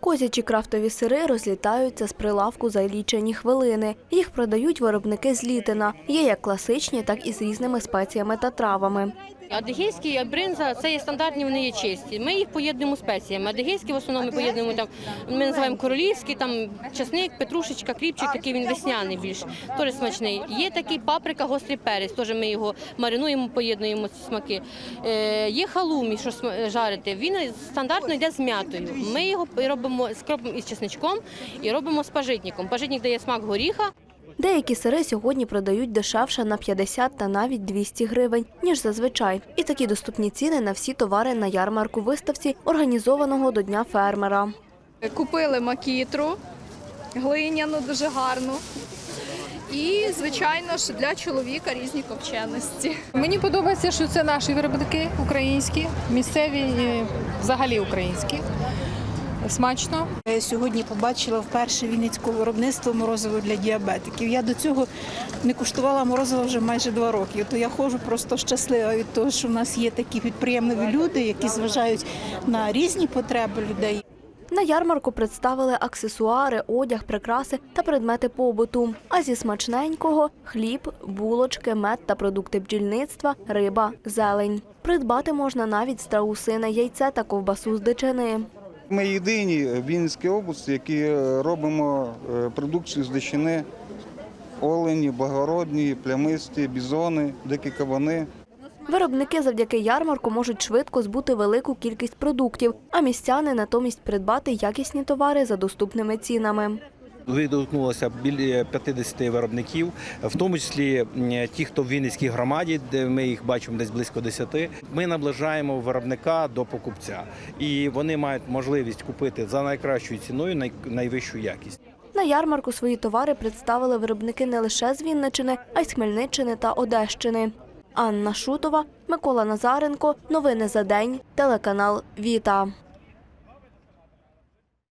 Козячі крафтові сири розлітаються з прилавку за лічені хвилини. Їх продають виробники з літина. Є як класичні, так і з різними спеціями та травами. Адигейський бринза це є стандартні, вони є чисті. Ми їх поєднуємо спеціями. Адигейські в основному ми поєднуємо там. Ми називаємо королівський, там часник, петрушечка, кріпчик, такий він весняний більш. Теж смачний. Є такий паприка, гострий перець. Теж ми його маринуємо, поєднуємо ці смаки. Е, є халумі, що жарити. Він стандартно йде з м'ятою. Ми його робимо з кропом із чесничком і робимо з пажитником. Пажитник дає смак горіха. Деякі сири сьогодні продають дешевше на 50 та навіть 200 гривень, ніж зазвичай. І такі доступні ціни на всі товари на ярмарку виставці, організованого до Дня фермера. Купили макітру глиняну, дуже гарну. І, звичайно ж, для чоловіка різні копченості. Мені подобається, що це наші виробники українські, місцеві і взагалі українські. Смачно. Я сьогодні побачила вперше вінницького виробництво морозиво для діабетиків. Я до цього не куштувала морозиво вже майже два роки. То я ходжу просто щаслива від того, що в нас є такі підприємливі люди, які зважають на різні потреби людей. На ярмарку представили аксесуари, одяг, прикраси та предмети побуту. А зі смачненького хліб, булочки, мед та продукти бджільництва, риба, зелень. Придбати можна навіть страусине яйце та ковбасу з дичини. Ми єдині в Вінницькій області, які е, робимо е, продукцію з дичини, олені, благородні, плямисті, бізони, дикі кабани. Виробники завдяки ярмарку можуть швидко збути велику кількість продуктів, а містяни натомість придбати якісні товари за доступними цінами. Відгукнулося біля 50 виробників, в тому числі ті, хто в Вінницькій громаді, де ми їх бачимо десь близько 10. Ми наближаємо виробника до покупця, і вони мають можливість купити за найкращою ціною найвищу якість. На ярмарку свої товари представили виробники не лише з Вінничини, а й з Хмельниччини та Одещини. Анна Шутова, Микола Назаренко. Новини за день. Телеканал Віта.